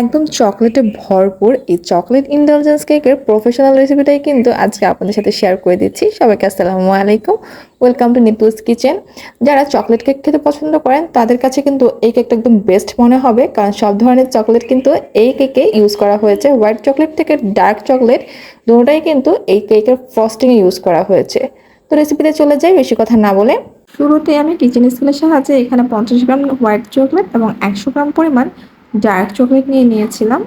একদম চকলেটে ভরপুর এই চকলেট ইন্টেলিজেন্স কেকের প্রফেশনাল রেসিপিটাই কিন্তু আজকে আপনাদের সাথে শেয়ার করে দিচ্ছি। সবাইকে আসসালামু আলাইকুম। ওয়েলকাম টু নিপুস কিচেন যারা চকলেট কেক খেতে পছন্দ করেন, তাদের কাছে কিন্তু এই কেকটা একদম বেস্ট মনে হবে, কারণ সব ধরনের চকলেট কিন্তু এই কেকে ইউজ করা হয়েছে। হোয়াইট চকলেট থেকে ডার্ক চকলেট দুটোটাই কিন্তু এই কেকের ফ্রস্টিংয়ে ইউজ করা হয়েছে। তো রেসিপিতে চলে যাই, বেশি কথা না বলে। শুরুতে আমি কিচেন স্কুলের সাহায্যে এখানে পঞ্চাশ গ্রাম হোয়াইট চকলেট এবং একশো গ্রাম পরিমাণ ডার্ক চকলেট নিয়ে নিয়েছিলাম।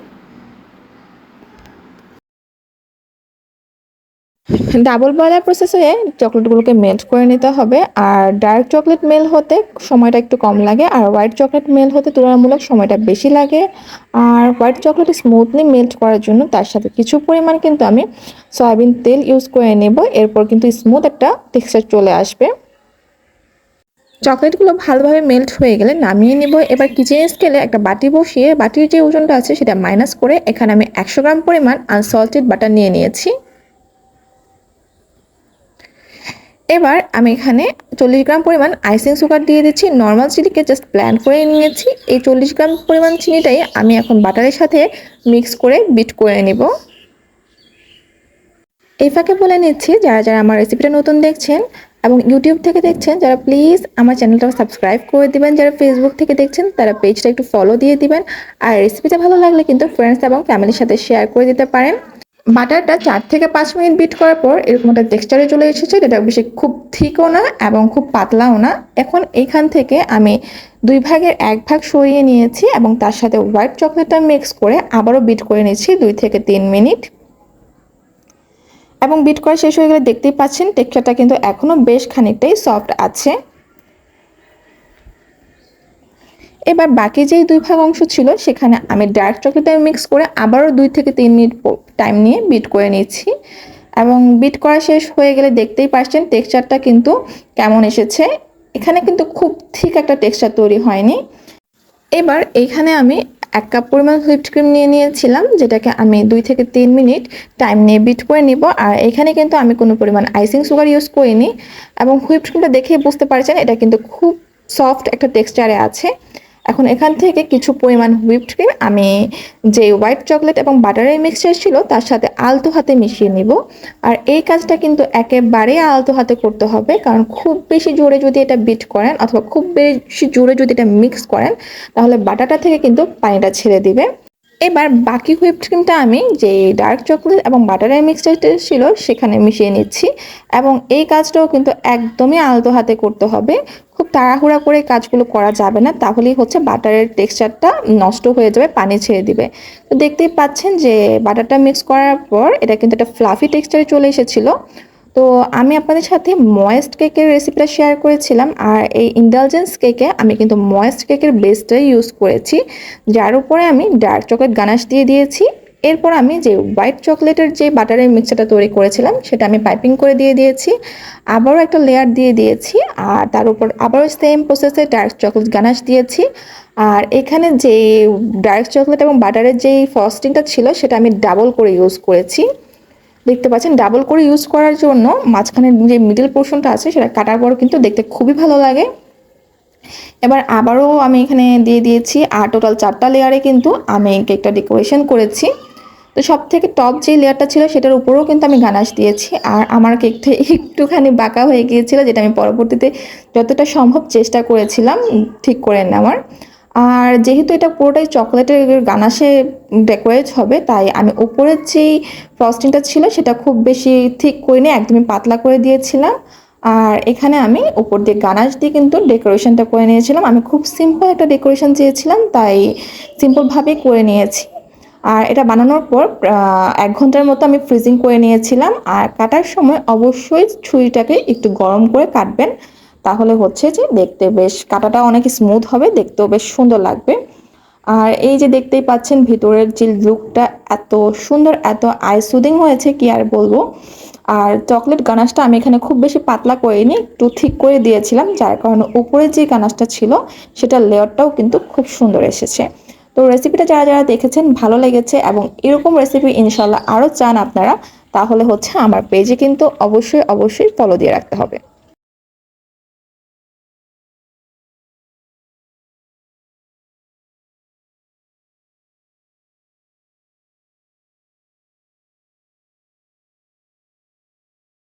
ডাবল বয়লার প্রসেসে চকলেটগুলোকে মেল্ট করে নিতে হবে। আর ডার্ক চকলেট মেল হতে সময়টা একটু কম লাগে, আর হোয়াইট চকলেট মেল হতে তুলনামূলক সময়টা বেশি লাগে। আর হোয়াইট চকলেট স্মুথলি মেল্ট করার জন্য তার সাথে কিছু পরিমাণ কিন্তু আমি সয়াবিন তেল ইউজ করে নেব। এরপর কিন্তু স্মুথ একটা টেক্সচার চলে আসবে। চকলেটগুলো ভালোভাবে মেল্ট হয়ে গেলে নামিয়ে নিব। এবার কিচেন স্কেলে একটা বাটি বসিয়ে বাটির যে ওজনটা আছে সেটা মাইনাস করে এখানে আমি একশো গ্রাম পরিমাণ আনসল্টেড বাটার নিয়ে নিয়েছি। এবার আমি এখানে চল্লিশ গ্রাম পরিমাণ আইসিং সুগার দিয়ে দিচ্ছি। নর্মাল চিনিকে জাস্ট প্ল্যান করে নিয়েছি। এই চল্লিশ গ্রাম পরিমাণ চিনিটাই আমি এখন বাটারের সাথে মিক্স করে বিট করে নেব। এই ফাঁকে বলে নিচ্ছি, যারা যারা আমার রেসিপিটা নতুন দেখছেন এবং ইউটিউব থেকে দেখছেন, যারা প্লিজ আমার চ্যানেলটা সাবস্ক্রাইব করে দিবেন। যারা ফেসবুক থেকে দেখছেন, তারা পেজটা একটু ফলো দিয়ে দিবেন। আর রেসিপিটা ভালো লাগলে কিন্তু ফ্রেন্ডস এবং ফ্যামিলির সাথে শেয়ার করে দিতে পারেন। বাটারটা চার থেকে পাঁচ মিনিট বিট করার পর এরকম একটা টেক্সচারে চলে এসেছে এটা বেশি খুব থিকও না এবং খুব পাতলাও না। এখন এখান থেকে আমি দুই ভাগের এক ভাগ সরিয়ে নিয়েছি এবং তার সাথে হোয়াইট চকলেটটা মিক্স করে আবারও বিট করে নিয়েছি দুই থেকে তিন মিনিট। এবং বিট করা শেষ হয়ে গেলে দেখতেই পাচ্ছেন টেক্সচারটা কিন্তু এখনও বেশ খানিকটাই সফট আছে। এবার বাকি যেই দুই ভাগ অংশ ছিল, সেখানে আমি ডার্ক চকলেটটা মিক্স করে আবারও দুই থেকে তিন মিনিট টাইম নিয়ে বিট করে নিচ্ছি এবং বিট করা শেষ হয়ে গেলে দেখতেই পাচ্ছেন টেক্সচারটা কিন্তু কেমন এসেছে। এখানে কিন্তু খুব ঠিক একটা টেক্সচার তৈরি হয়নি। এবার এইখানে আমি এক কাপ পরিমাণ হুইপড ক্রিম নিয়ে নিয়েছিলাম, যেটাকে আমি দুই থেকে তিন মিনিট টাইম নিয়ে বিট করে নিব। আর এখানে কিন্তু আমি কোনো পরিমাণ আইসিং সুগার ইউজ করিনি এবং হুইপড ক্রিমটা দেখে বুঝতে পারছেন, এটা কিন্তু খুব সফট একটা টেক্সচারে আছে। এখন এখান থেকে কিছু পরিমাণ হুইপড ক্রিম আমি যে হোয়াইট চকলেট এবং বাটারের মিক্সচার ছিল, তার সাথে আলতো হাতে মিশিয়ে নিব। আর এই কাজটা কিন্তু একেবারে আলতো হাতে করতে হবে, কারণ খুব বেশি জোরে যদি এটা বিট করেন অথবা খুব বেশি জোরে যদি এটা মিক্স করেন, তাহলে বাটারটা থেকে কিন্তু পানিটা ছেড়ে দিবে। এবার বাকি হুইপ ক্রিমটা আমি যে ডার্ক চকলেট এবং বাটারের মিক্সচারটা ছিল সেখানে মিশিয়ে নিচ্ছি এবং এই কাজটাও কিন্তু একদমই আলতো হাতে করতে হবে। খুব তাড়াহুড়া করে কাজগুলো করা যাবে না, তাহলেই হচ্ছে বাটারের টেক্সচারটা নষ্ট হয়ে যাবে, পানি ছেড়ে দিবে। তো দেখতেই পাচ্ছেন যে বাটারটা মিক্স করার পর এটা কিন্তু একটা ফ্লাফি টেক্সচারে চলে এসেছিল। তো আমি আপনাদের সাথে ময়েস্ট কেকের রেসিপিটা শেয়ার করেছিলাম আর এই ইন্ডালজেন্স কেকে আমি কিন্তু ময়েস্ট কেকের বেসটাই ইউজ করেছি। যার উপরে আমি ডার্ক চকলেট গানাশ দিয়ে দিয়েছি। এরপর আমি যে হোয়াইট চকলেটের যে বাটারের মিক্সচারটা তৈরি করেছিলাম, সেটা আমি পাইপিং করে দিয়ে দিয়েছি। আবারও একটা লেয়ার দিয়ে দিয়েছি আর তার উপর আবারও সেম প্রসেসে ডার্ক চকলেট গানাশ দিয়েছি। আর এখানে যে ডার্ক চকলেট এবং বাটারের যেই ফস্টিংটা ছিল, সেটা আমি ডাবল করে ইউজ করেছি। দেখতে পাচ্ছেন ডাবল করে ইউজ করার জন্য মাঝখানে যে মিডল পোর্শনটা আছে, সেটা কাটার পর কিন্তু দেখতে খুবই ভালো লাগে। এবার আবারও আমি এখানে দিয়ে দিয়েছি আর টোটাল চারটা লেয়ারে কিন্তু আমি কেকটা ডেকোরেশন করেছি। তো সব থেকে টপ যে লেয়ারটা ছিল, সেটার উপরেও কিন্তু আমি গানাশ দিয়েছি। আর আমার কেকটা একটুখানি বাঁকা হয়ে গিয়েছিল, যেটা আমি পরবর্তীতে যতটা সম্ভব চেষ্টা করেছিলাম ঠিক করে নেওয়ার। আর যেহেতু এটা পুরোটাই চকলেটের গানাশে ডেকোরেট হবে, তাই আমি উপরের যেই ফ্রস্টিংটা ছিল সেটা খুব বেশি ঠিক করে নিয়ে একদমই পাতলা করে দিয়েছিলাম। আর এখানে আমি উপর দিয়ে গানাশ দিয়ে কিন্তু ডেকোরেশনটা করে নিয়েছিলাম। আমি খুব সিম্পল একটা ডেকোরেশন চেয়েছিলাম, তাই সিম্পলভাবেই করে নিয়েছি। আর এটা বানানোর পর এক ঘণ্টার মতো আমি ফ্রিজিং করে নিয়েছিলাম। আর কাটার সময় অবশ্যই ছুরিটাকে একটু গরম করে কাটবেন। তাহলে হচ্ছে যে দেখতে বেশ কাটাটা অনেক স্মুথ হবে, দেখতেও বেশ সুন্দর লাগবে। আর এই যে দেখতেই পাচ্ছেন ভিতরের যে লুকটা এত সুন্দর, এত আই সুদিং হয়েছে কি আর বলব। আর চকলেট গানাশটা আমি এখানে খুব বেশি পাতলা করিনি, একটু ঠিক করে দিয়েছিলাম, যার কারণে উপরে যে গানাশটা ছিল, সেটার লেয়ারটাও কিন্তু খুব সুন্দর এসেছে। তো রেসিপিটা যারা যারা দেখেছেন, ভালো লেগেছে এবং এরকম রেসিপি ইনশাল্লাহ আরও চান আপনারা, তাহলে হচ্ছে আমার পেজে কিন্তু অবশ্যই অবশ্যই ফলো দিয়ে রাখতে হবে।